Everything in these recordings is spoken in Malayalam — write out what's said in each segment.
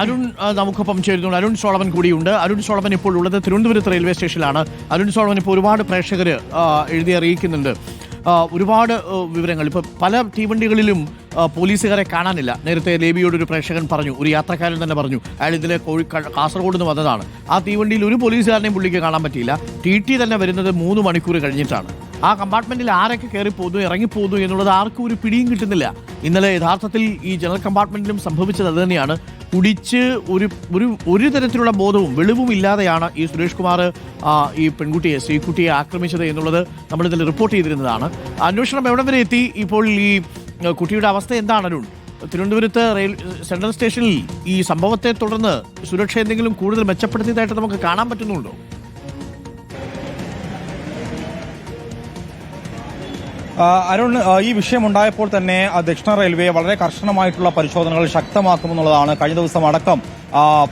അരുൺ നമുക്കൊപ്പം ചേരുന്നുണ്ട്. അരുൺ സോളവൻ കൂടിയുണ്ട്. അരുൺ സോളവൻ ഇപ്പോൾ ഉള്ളത് തിരുവനന്തപുരത്ത് റെയിൽവേ സ്റ്റേഷനിലാണ്. അരുൺ സോളവൻ ഇപ്പോൾ ഒരുപാട് പ്രേക്ഷകർ എഴുതി അറിയിക്കുന്നുണ്ട്. ഒരുപാട് വിവരങ്ങൾ. ഇപ്പോൾ പല തീവണ്ടികളിലും പോലീസുകാരെ കാണാനില്ല. നേരത്തെ ലേബിയോട് ഒരു പ്രേക്ഷകൻ പറഞ്ഞു ഒരു യാത്രക്കാരൻ തന്നെ പറഞ്ഞു അയാൾ ഇതിലെ കോഴി കാസർഗോഡ് നിന്ന് വന്നതാണ്. ആ തീവണ്ടിയിൽ ഒരു പോലീസുകാരനെയും പുള്ളിക്ക് കാണാൻ പറ്റിയില്ല. ടി ടി തന്നെ വരുന്നത് മൂന്ന് മണിക്കൂർ കഴിഞ്ഞിട്ടാണ്. ആ കമ്പാർട്ട്മെന്റിൽ ആരൊക്കെ ഇറങ്ങി ഇറങ്ങിപ്പോകുന്നു എന്നുള്ളത് ആർക്കും ഒരു പിടിയും കിട്ടുന്നില്ല. ഇന്നലെ യഥാർത്ഥത്തിൽ ഈ ജനറൽ കമ്പാർട്ട്മെന്റിലും സംഭവിച്ചത് അത് തന്നെയാണ്. കുടിച്ച് ഒരു ഒരു ഒരു തരത്തിലുള്ള ബോധവും വെളിവും ഇല്ലാതെയാണ് ഈ സുരേഷ് കുമാർ ഈ പെൺകുട്ടിയെ സ്ത്രീക്കുട്ടിയെ ആക്രമിച്ചത് എന്നുള്ളത് നമ്മൾ ഇതിൽ റിപ്പോർട്ട് ചെയ്തിരുന്നതാണ്. അന്വേഷണം എവിടം വരെ എത്തി? ഇപ്പോൾ ഈ കുട്ടിയുടെ അവസ്ഥ എന്താണ് അരുൺ? തിരുവനന്തപുരത്ത് റെയിൽ സെൻട്രൽ സ്റ്റേഷനിൽ ഈ സംഭവത്തെ തുടർന്ന് സുരക്ഷ എന്തെങ്കിലും കൂടുതൽ മെച്ചപ്പെടുത്തിയതായിട്ട് നമുക്ക് കാണാൻ പറ്റുന്നുണ്ടോ? അരുൺ ഈ വിഷയം ഉണ്ടായപ്പോൾ തന്നെ ദക്ഷിണ റെയിൽവേ വളരെ കർശനമായിട്ടുള്ള പരിശോധനകൾ ശക്തമാക്കുമെന്നുള്ളതാണ് കഴിഞ്ഞ ദിവസം അടക്കം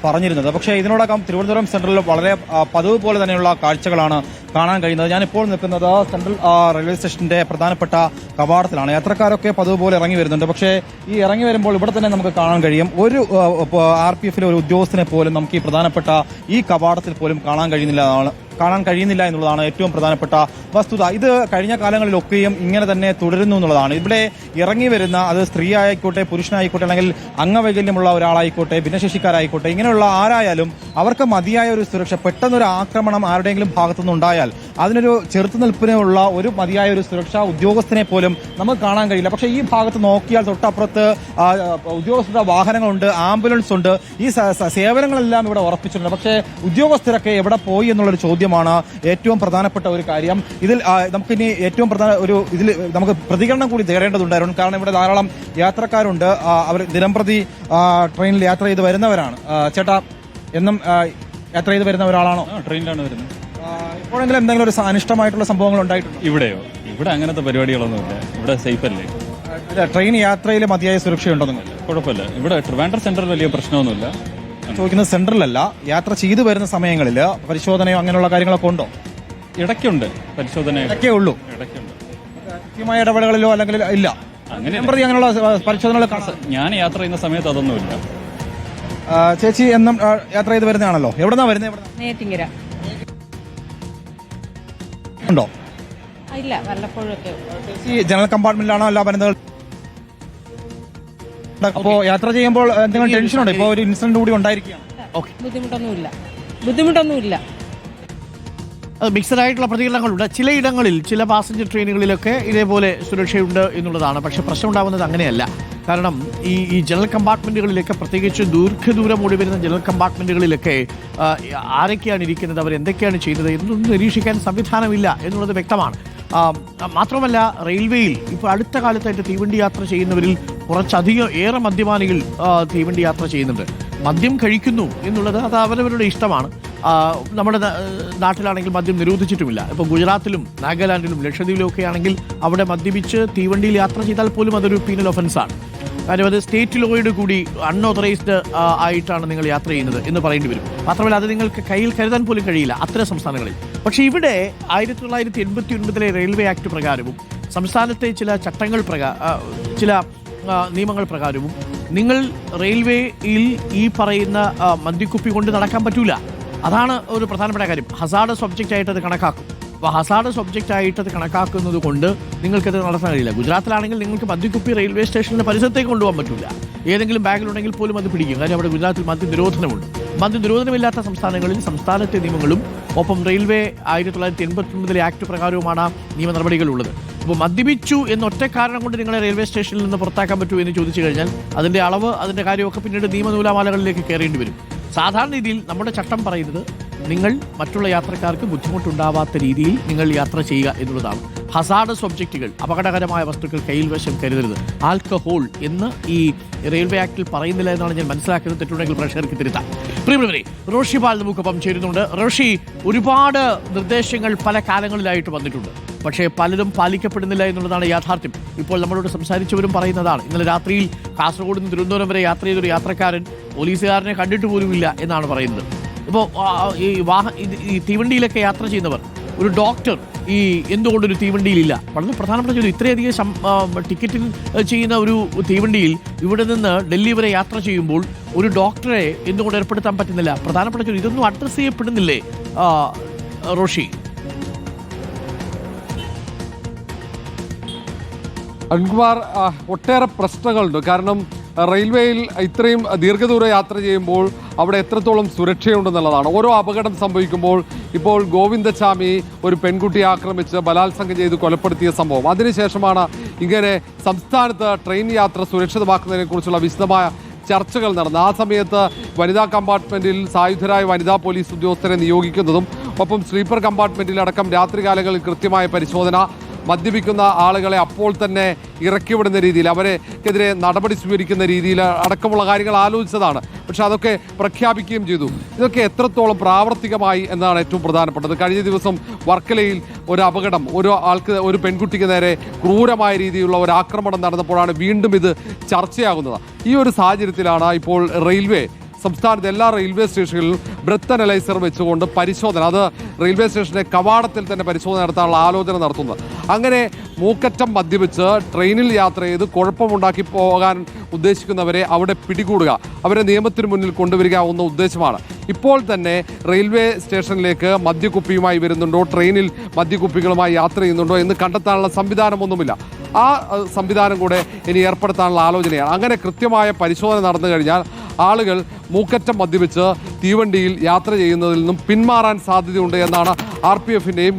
പറഞ്ഞിരുന്നത്. പക്ഷേ ഇതിനോടകം തിരുവനന്തപുരം സെൻട്രലിൽ വളരെ പതിവ് പോലെ തന്നെയുള്ള കാഴ്ചകളാണ് കാണാൻ കഴിയുന്നത്. ഞാനിപ്പോൾ നിൽക്കുന്നത് സെൻട്രൽ റെയിൽവേ സ്റ്റേഷന്റെ പ്രധാനപ്പെട്ട കവാടത്തിലാണ്. യാത്രക്കാരൊക്കെ പതിവ് പോലെ ഇറങ്ങി വരുന്നുണ്ട്. പക്ഷേ ഈ ഇറങ്ങി വരുമ്പോൾ ഇവിടെ തന്നെ നമുക്ക് കാണാൻ കഴിയും. ഒരു ആർ പി എഫിലെ ഒരു ഉദ്യോഗസ്ഥനെ പോലും നമുക്ക് ഈ പ്രധാനപ്പെട്ട ഈ കവാടത്തിൽ പോലും കാണാൻ കഴിയുന്നില്ല കാണാൻ കഴിയുന്നില്ല എന്നുള്ളതാണ് ഏറ്റവും പ്രധാനപ്പെട്ട വസ്തുത. ഇത് കഴിഞ്ഞ കാലങ്ങളിലൊക്കെയും ഇങ്ങനെ തന്നെ തുടരുന്നു എന്നുള്ളതാണ്. ഇവിടെ ഇറങ്ങി വരുന്ന അത് സ്ത്രീ ആയിക്കോട്ടെ പുരുഷനായിക്കോട്ടെ അല്ലെങ്കിൽ അംഗവൈകല്യമുള്ള ഒരാളായിക്കോട്ടെ ഭിന്നശേഷിക്കാരായിക്കോട്ടെ ഇങ്ങനെയുള്ള ആരായാലും അവർക്ക് മതിയായ ഒരു സുരക്ഷ പെട്ടെന്നൊരു ആക്രമണം ആരുടെയെങ്കിലും ഭാഗത്തുനിന്ന് ഉണ്ടായാൽ അതിനൊരു ചെറുത്തുനിൽപ്പിനുള്ള ഒരു മതിയായ ഒരു സുരക്ഷാ ഉദ്യോഗസ്ഥനെ പോലും നമുക്ക് കാണാൻ കഴിയില്ല. പക്ഷേ ഈ ഭാഗത്ത് നോക്കിയാൽ തൊട്ടപ്പുറത്ത് ഉദ്യോഗസ്ഥരുടെ വാഹനങ്ങളുണ്ട് ആംബുലൻസ് ഉണ്ട് ഈ സേവനങ്ങളെല്ലാം ഇവിടെ ഉറപ്പിച്ചിട്ടുണ്ട്. പക്ഷേ ഉദ്യോഗസ്ഥരൊക്കെ എവിടെ പോയി എന്നുള്ളൊരു ചോദ്യമാണ് ഏറ്റവും പ്രധാനപ്പെട്ട ഒരു കാര്യം. ഇതിൽ നമുക്കിനി ഏറ്റവും പ്രധാന ഒരു ഇതിൽ നമുക്ക് പ്രതികരണം കൂടി തേടേണ്ടതുണ്ടായിരുന്നു. കാരണം ഇവിടെ ധാരാളം യാത്രക്കാരുണ്ട്. അവർ ദിനംപ്രതി ട്രെയിനിൽ യാത്ര ചെയ്ത് വരുന്നവരാണ്. ചേട്ടാ എന്നും യാത്ര ചെയ്ത് വരുന്ന ഒരാളാണോ? ട്രെയിനിലാണ് വരുന്നത്. ഇപ്പോഴെങ്കിലും എന്തെങ്കിലും ഒരു അനിഷ്ടമായിട്ടുള്ള സംഭവങ്ങൾ ഉണ്ടായിട്ടുണ്ടോ? ഇവിടെയോ? ഇവിടെ അങ്ങനത്തെ പരിപാടികളൊന്നുമില്ല. ഇവിടെ സേഫ് അല്ലേ ട്രെയിൻ യാത്രയിൽ മതിയായ സുരക്ഷയുണ്ടോ നിങ്ങൾ കുഴപ്പമില്ല. ഇവിടെ ട്രിവാൻഡ്രം സെന്ററിൽ വലിയ പ്രശ്നമൊന്നുമില്ല. ചോദിക്കുന്നത് സെൻട്രലല്ല. യാത്ര ചെയ്തു വരുന്ന സമയങ്ങളിൽ പരിശോധനയോ അങ്ങനെയുള്ള കാര്യങ്ങളൊക്കെ ഉണ്ടോ? ഇടയ്ക്കുണ്ട് പരിശോധന. ഇടയ്ക്കേ ഉള്ളൂ. ഇടയ്ക്കുണ്ട്. കൃത്യമായ ഇടപെടലുകളിലോ അല്ലെങ്കിൽ ഇല്ല? അങ്ങനെ അങ്ങനെയുള്ള പരിശോധനകൾ ഞാൻ യാത്ര ചെയ്യുന്ന സമയത്ത് അതൊന്നുമില്ല ചേച്ചി എന്നും യാത്ര ചെയ്ത് വരുന്നതാണല്ലോ. എവിടെന്നാ വരുന്നത് ഉണ്ടോ? ഇല്ല. വല്ലപ്പോഴൊക്കെ ചേച്ചി ജനറൽ കമ്പാർട്ട്മെന്റിലാണോ എല്ലാ വരുന്നത് അപ്പോ യാത്ര ചെയ്യുമ്പോൾ എന്തെങ്കിലും ടെൻഷൻ ഉണ്ടോ? ഇപ്പൊ ഒരു ഇൻസിഡന്റ് കൂടി ഉണ്ടായിരിക്കുകയാണ്? ഓക്കെ ബുദ്ധിമുട്ടൊന്നുമില്ല. ബുദ്ധിമുട്ടൊന്നുമില്ല. അത് മിക്സഡ് ആയിട്ടുള്ള പ്രതികരണങ്ങളുണ്ട് ചിലയിടങ്ങളിൽ ചില പാസഞ്ചർ ട്രെയിനുകളിലൊക്കെ ഇതേപോലെ സുരക്ഷയുണ്ട് എന്നുള്ളതാണ്. പക്ഷെ പ്രശ്നം ഉണ്ടാകുന്നത് അങ്ങനെയല്ല. കാരണം ഈ ഈ ജനറൽ കമ്പാർട്ട്മെന്റുകളിലൊക്കെ പ്രത്യേകിച്ച് ദീർഘദൂരം ഓടി വരുന്ന ജനറൽ കമ്പാർട്ട്മെന്റുകളിലൊക്കെ ആ, ആരൊക്കെയാണ് ഇരിക്കുന്നത് അവർ എന്തൊക്കെയാണ് ചെയ്യുന്നത് എന്നൊന്നും നിരീക്ഷിക്കാൻ സംവിധാനമില്ല എന്നുള്ളത് വ്യക്തമാണ്. മാത്രമല്ല റെയിൽവേയിൽ ഇപ്പോൾ അടുത്ത കാലത്തായിട്ട് തീവണ്ടി യാത്ര ചെയ്യുന്നവരിൽ കുറച്ചധികം ഏറെ മദ്യപാനികൾ തീവണ്ടി യാത്ര ചെയ്യുന്നുണ്ട്. മദ്യം കഴിക്കുന്നു എന്നുള്ളത് അത് അവരവരുടെ ഇഷ്ടമാണ്. നമ്മുടെ നാട്ടിലാണെങ്കിൽ മദ്യം നിരോധിച്ചിട്ടുമില്ല. ഇപ്പോൾ ഗുജറാത്തിലും നാഗാലാൻഡിലും ലക്ഷദ്വീപിലും ഒക്കെ ആണെങ്കിൽ അവിടെ മദ്യപിച്ച് തീവണ്ടിയിൽ യാത്ര ചെയ്താൽ പോലും അതൊരു പീനൽ ഒഫൻസാണ് കാര്യം അത് സ്റ്റേറ്റ് ലോയുടെ കൂടി അൺഓതറൈസ്ഡ് ആയിട്ടാണ് നിങ്ങൾ യാത്ര ചെയ്യുന്നത് എന്ന് പറയേണ്ടി വരും. മാത്രമല്ല അത് നിങ്ങൾക്ക് കയ്യിൽ കരുതാൻ പോലും കഴിയില്ല അത്തരം സംസ്ഥാനങ്ങളിൽ. പക്ഷേ ഇവിടെ ആയിരത്തി തൊള്ളായിരത്തി എൺപത്തി ഒൻപതിലെ റെയിൽവേ ആക്ട് പ്രകാരവും സംസ്ഥാനത്തെ ചില ചട്ടങ്ങൾ പ്രകാ ചില നിയമങ്ങൾ പ്രകാരവും നിങ്ങൾ റെയിൽവേയിൽ ഈ പറയുന്ന മന്തിക്കുപ്പി കൊണ്ട് നടക്കാൻ പറ്റൂല. അതാണ് ഒരു പ്രധാനപ്പെട്ട കാര്യം. ഹസാഡ് സബ്ജക്റ്റ് ആയിട്ട് അത് കണക്കാക്കും. അപ്പോൾ ഹസാഡ് സബ്ജക്റ്റ് ആയിട്ട് അത് കണക്കാക്കുന്നത് കൊണ്ട് നിങ്ങൾക്കത് നടത്താൻ കഴിയില്ല. ഗുജറാത്തിലാണെങ്കിൽ നിങ്ങൾക്ക് മദ്യക്കുപ്പി റെയിൽവേ സ്റ്റേഷനിലെ പരിസരത്തേക്ക് കൊണ്ടുപോകാൻ പറ്റില്ല ഏതെങ്കിലും ബാഗിലുണ്ടെങ്കിൽ പോലും അത് പിടിക്കും. കാര്യം അവിടെ ഗുജറാത്തിൽ മദ്യ നിരോധനമുണ്ട്. മദ്യ നിരോധനമില്ലാത്ത സംസ്ഥാനങ്ങളിൽ സംസ്ഥാനത്തെ നിയമങ്ങളും ഒപ്പം റെയിൽവേ ആയിരത്തി തൊള്ളായിരത്തി എൺപത്തി ഒൻപതിലെ ആക്ട് പ്രകാരവുമാണ് നിയമ നടപടികളുള്ളത്. അപ്പോൾ മദ്യപിച്ചു എന്നൊറ്റ കാരണം കൊണ്ട് നിങ്ങളെ റെയിൽവേ സ്റ്റേഷനിൽ നിന്ന് പുറത്താക്കാൻ പറ്റൂ എന്ന് ചോദിച്ചു കഴിഞ്ഞാൽ അതിന്റെ അളവ് അതിന്റെ കാര്യമൊക്കെ പിന്നീട് നിയമനൂലാമാലകളിലേക്ക് കയറേണ്ടി വരും. സാധാരണ രീതിയിൽ നമ്മുടെ ചട്ടം പറയുന്നത് നിങ്ങൾ മറ്റുള്ള യാത്രക്കാർക്ക് ബുദ്ധിമുട്ടുണ്ടാവാത്ത രീതിയിൽ നിങ്ങൾ യാത്ര ചെയ്യുക എന്നുള്ളതാണ്. ഹസാഡസ് ഒബ്ജക്റ്റുകൾ അപകടകരമായ വസ്തുക്കൾ കയ്യിൽ വശം കരുതരുത്. ആൽക്കഹോൾ എന്ന് ഈ റെയിൽവേ ആക്ടിൽ പറയുന്നില്ല എന്നാണ് ഞാൻ മനസ്സിലാക്കുന്നത്. തെറ്റുണ്ടെങ്കിൽ പ്രേക്ഷകർക്ക് തിരുത്താം. പ്രിയമുള്ളവരെ റോഷി പാൽ നമുക്കൊപ്പം ചേരുന്നുണ്ട്. റോഷി ഒരുപാട് നിർദ്ദേശങ്ങൾ പല കാലങ്ങളിലായിട്ട് വന്നിട്ടുണ്ട്. പക്ഷേ പലരും പാലിക്കപ്പെടുന്നില്ല എന്നുള്ളതാണ് യാഥാർത്ഥ്യം. ഇപ്പോൾ നമ്മളോട് സംസാരിച്ചവരും പറയുന്നതാണ് ഇന്നലെ രാത്രിയിൽ കാസർഗോഡ് നിന്ന് തിരുവനന്തപുരം വരെ യാത്ര ചെയ്തൊരു യാത്രക്കാരൻ പോലീസുകാരനെ കണ്ടിട്ട് പോലുമില്ല എന്നാണ് പറയുന്നത്. ഇപ്പോൾ ഈ വാഹ ഈ തീവണ്ടിയിലൊക്കെ യാത്ര ചെയ്യുന്നവർ ഒരു ഡോക്ടർ ഈ എന്തുകൊണ്ടൊരു തീവണ്ടിയിലില്ല? വളരെ പ്രധാനപ്പെട്ട ചോദ്യം ഇത്രയധികം ടിക്കറ്റിൽ ചെയ്യുന്ന ഒരു തീവണ്ടിയിൽ ഇവിടെ നിന്ന് ഡൽഹി വരെ യാത്ര ചെയ്യുമ്പോൾ ഒരു ഡോക്ടറെ എന്തുകൊണ്ട് ഏർപ്പെടുത്താൻ പറ്റുന്നില്ല? പ്രധാനപ്പെട്ട ചോദ്യം ഇതൊന്നും അഡ്രസ്സ് ചെയ്യപ്പെടുന്നില്ലേ? റോഷി? അരുൺകുമാർ ആ, ഒട്ടേറെ പ്രശ്നങ്ങളുണ്ട്. കാരണം റെയിൽവേയിൽ ഇത്രയും ദീർഘദൂര യാത്ര ചെയ്യുമ്പോൾ അവിടെ എത്രത്തോളം സുരക്ഷയുണ്ടെന്നുള്ളതാണ് ഓരോ അപകടം സംഭവിക്കുമ്പോൾ ഇപ്പോൾ ഗോവിന്ദസ്വാമി ഒരു പെൺകുട്ടിയെ ആക്രമിച്ച് ബലാത്സംഗം ചെയ്ത് കൊലപ്പെടുത്തിയ സംഭവം. അതിനുശേഷമാണ് ഇങ്ങനെ സംസ്ഥാനത്ത് ട്രെയിൻ യാത്ര സുരക്ഷിതമാക്കുന്നതിനെക്കുറിച്ചുള്ള വിശദമായ ചർച്ചകൾ നടന്നു ആ സമയത്ത് വനിതാ കമ്പാർട്ട്മെന്റിൽ സായുധരായ വനിതാ പോലീസ് ഉദ്യോഗസ്ഥരെ നിയോഗിക്കുന്നതും ഒപ്പം സ്ലീപ്പർ കമ്പാർട്ട്മെന്റിൽ അടക്കം രാത്രികാലങ്ങളിൽ കൃത്യമായ പരിശോധന മദ്യപിക്കുന്ന ആളുകളെ അപ്പോൾ തന്നെ ഇറക്കിവിടുന്ന രീതിയിൽ അവരെക്കെതിരെ നടപടി സ്വീകരിക്കുന്ന രീതിയിൽ അടക്കമുള്ള കാര്യങ്ങൾ ആലോചിച്ചതാണ്. പക്ഷെ അതൊക്കെ പ്രഖ്യാപിക്കുകയും ചെയ്തു. ഇതൊക്കെ എത്രത്തോളം പ്രാവർത്തികമായി എന്നാണ് ഏറ്റവും പ്രധാനപ്പെട്ടത്. കഴിഞ്ഞ ദിവസം വർക്കലയിൽ ഒരു അപകടം ഒരു ആൾക്ക് ഒരു പെൺകുട്ടിക്ക് നേരെ ക്രൂരമായ രീതിയിലുള്ള ഒരു ആക്രമണം നടന്നപ്പോഴാണ് വീണ്ടും ഇത് ചർച്ചയാകുന്നത്. ഈ ഒരു സാഹചര്യത്തിലാണ് ഇപ്പോൾ റെയിൽവേ സംസ്ഥാനത്തെ എല്ലാ റെയിൽവേ സ്റ്റേഷനുകളിലും ബ്രത്ത് അനലൈസർ വെച്ചുകൊണ്ട് പരിശോധന. അത് റെയിൽവേ സ്റ്റേഷന്റെ കവാടത്തിൽ തന്നെ പരിശോധന നടത്താനുള്ള ആലോചന നടത്തുന്നത് അങ്ങനെ മൂക്കറ്റം മദ്യപിച്ച് ട്രെയിനിൽ യാത്ര ചെയ്ത് കുഴപ്പമുണ്ടാക്കി പോകാൻ ഉദ്ദേശിക്കുന്നവരെ അവിടെ പിടികൂടുക. അവരെ നിയമത്തിന് മുന്നിൽ കൊണ്ടുവരിക എന്ന ഉദ്ദേശമാണ്. ഇപ്പോൾ തന്നെ റെയിൽവേ സ്റ്റേഷനിലേക്ക് മദ്യക്കുപ്പിയുമായി വരുന്നുണ്ടോ? ട്രെയിനിൽ മദ്യക്കുപ്പികളുമായി യാത്ര ചെയ്യുന്നുണ്ടോ എന്ന് കണ്ടെത്താനുള്ള സംവിധാനമൊന്നുമില്ല. ആ സംവിധാനം കൂടെ ഇനി ഏർപ്പെടുത്താനുള്ള ആലോചനയാണ്. അങ്ങനെ കൃത്യമായ പരിശോധന നടന്നു കഴിഞ്ഞാൽ ആളുകൾ മൂക്കറ്റം മദ്യപിച്ച് തീവണ്ടിയിൽ യാത്ര ചെയ്യുന്നതിൽ നിന്നും പിന്മാറാൻ സാധ്യതയുണ്ട് എന്നാണ് ആർ പി എഫിന്റെയും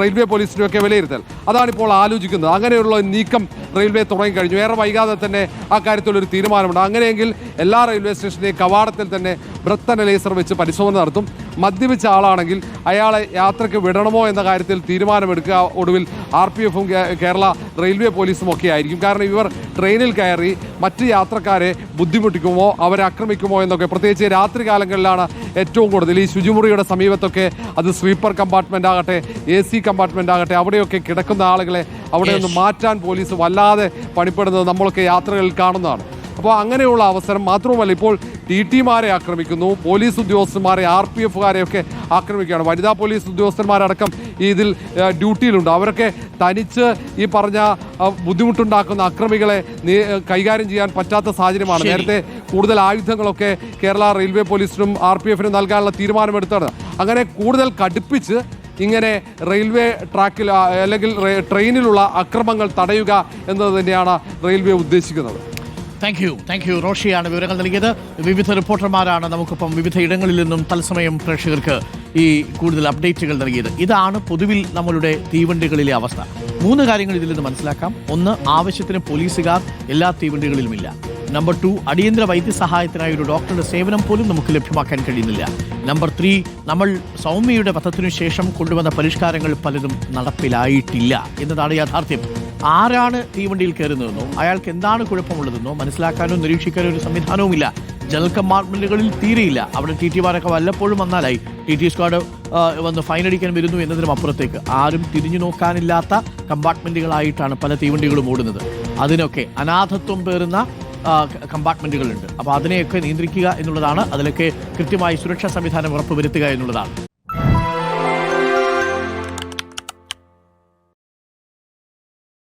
റെയിൽവേ പോലീസിന്റെയും ഒക്കെ വിലയിരുത്തൽ. അതാണിപ്പോൾ ആലോചിക്കുന്നത്. അങ്ങനെയുള്ള നീക്കം റെയിൽവേ തുടങ്ങിക്കഴിഞ്ഞു. ഏറെ വൈകാതെ തന്നെ ആ കാര്യത്തിൽ ഒരു തീരുമാനമുണ്ട്. അങ്ങനെയെങ്കിൽ എല്ലാ റെയിൽവേ സ്റ്റേഷന്റെയും കവാടത്തിൽ തന്നെ ബ്രത്ത് അനലൈസർ വെച്ച് പരിശോധന നടത്തും. മദ്യപിച്ച ആളാണെങ്കിൽ അയാളെ യാത്രയ്ക്ക് വിടണമോ എന്ന കാര്യത്തിൽ തീരുമാനമെടുക്കുക. ഒടുവിൽ ആർ പി എഫും കേരള റെയിൽവേ പോലീസും ഒക്കെ ആയിരിക്കും. കാരണം ഇവർ ട്രെയിനിൽ കയറി മറ്റ് യാത്രക്കാരെ ബുദ്ധിമുട്ടിക്കുമോ അവരെ ആക്രമിക്കുമോ എന്നൊക്കെ. പ്രത്യേകിച്ച് രാത്രി കാലങ്ങളിലാണ് ഏറ്റവും കൂടുതൽ ഈ ശുചിമുറിയുടെ സമീപത്തൊക്കെ അത് സ്വീപ്പർ കമ്പാർട്ട്മെന്റ് ആകട്ടെ എ സി കമ്പാർട്ട്മെന്റ് ആകട്ടെ അവിടെയൊക്കെ കിടക്കുന്ന ആളുകളെ അവിടെ നിന്ന് മാറ്റാൻ പോലീസ് വല്ലാതെ പണിപ്പെടുന്നത് നമ്മളൊക്കെ യാത്രകളിൽ കാണുന്നതാണ്. അപ്പോൾ അങ്ങനെയുള്ള അവസരം മാത്രവുമല്ല ഇപ്പോൾ ടി ടിമാരെ ആക്രമിക്കുന്നു പോലീസ് ഉദ്യോഗസ്ഥന്മാരെ ആർ പി എഫുകാരെയൊക്കെ ആക്രമിക്കുകയാണ്. വനിതാ പോലീസ് ഉദ്യോഗസ്ഥന്മാരടക്കം ഈ ഇതിൽ ഡ്യൂട്ടിയിലുണ്ട്. അവരൊക്കെ തനിച്ച് ഈ പറഞ്ഞ ബുദ്ധിമുട്ടുണ്ടാക്കുന്ന അക്രമികളെ കൈകാര്യം ചെയ്യാൻ പറ്റാത്ത സാഹചര്യമാണ്. നേരത്തെ കൂടുതൽ ആയുധങ്ങളൊക്കെ കേരള റെയിൽവേ പോലീസിനും ആർ പി എഫിനും നൽകാനുള്ള തീരുമാനമെടുത്താണ് അങ്ങനെ കൂടുതൽ കടുപ്പിച്ച് ഇങ്ങനെ റെയിൽവേ ട്രാക്കിൽ അല്ലെങ്കിൽ ട്രെയിനിലുള്ള അക്രമങ്ങൾ തടയുക എന്നത് തന്നെയാണ് റെയിൽവേ ഉദ്ദേശിക്കുന്നത്. താങ്ക് യു താങ്ക് യു റോഷിയാണ് വിവരങ്ങൾ നൽകിയത്. വിവിധ റിപ്പോർട്ടർമാരാണ് നമുക്കിപ്പം വിവിധ ഇടങ്ങളിൽ നിന്നും തത്സമയം പ്രേക്ഷകർക്ക് ഈ കൂടുതൽ അപ്ഡേറ്റുകൾ നൽകിയത്. ഇതാണ് പൊതുവിൽ നമ്മളുടെ തീവണ്ടികളിലെ അവസ്ഥ. മൂന്ന് കാര്യങ്ങൾ ഇതിൽ നിന്ന് മനസ്സിലാക്കാം. ഒന്ന് ആവശ്യത്തിന് പോലീസുകാർ എല്ലാ തീവണ്ടികളിലുമില്ല. നമ്പർ ടു അടിയന്തര വൈദ്യസഹായത്തിനായി ഒരു ഡോക്ടറുടെ സേവനം പോലും നമുക്ക് ലഭ്യമാക്കാൻ കഴിയുന്നില്ല. നമ്പർ ത്രീ നമ്മൾ സൗമ്യയുടെ പഥത്തിനു ശേഷം കൊണ്ടുവന്ന പരിഷ്കാരങ്ങൾ പലതും നടപ്പിലായിട്ടില്ല എന്നതാണ് യാഥാർത്ഥ്യം. ആരാണ് തീവണ്ടിയിൽ കയറുന്നതെന്നോ അയാൾക്ക് എന്താണ് കുഴപ്പമുള്ളതെന്നോ മനസ്സിലാക്കാനോ നിരീക്ഷിക്കാനോ ഒരു സംവിധാനവുമില്ല ജനറൽ കമ്പാർട്ട്മെന്റുകളിൽ തീരെയില്ല. അവിടെ ടി ടിമാരൊക്കെ വല്ലപ്പോഴും വന്നാലായി. ടി ടി സ്ക്വാഡ് വന്ന് ഫൈനടിക്കാൻ വരുന്നു എന്നതിനും അപ്പുറത്തേക്ക്. ആരും തിരിഞ്ഞു നോക്കാനില്ലാത്ത കമ്പാർട്ട്മെന്റുകളായിട്ടാണ് പല തീവണ്ടികളും ഓടുന്നത്. അതിനൊക്കെ അനാഥത്വം പേറുന്ന കമ്പാർട്ട്മെന്റുകളുണ്ട്. അപ്പോൾ അതിനെയൊക്കെ നിയന്ത്രിക്കുക എന്നുള്ളതാണ്. അതിലൊക്കെ കൃത്യമായി സുരക്ഷാ സംവിധാനം ഉറപ്പുവരുത്തുക എന്നുള്ളതാണ്.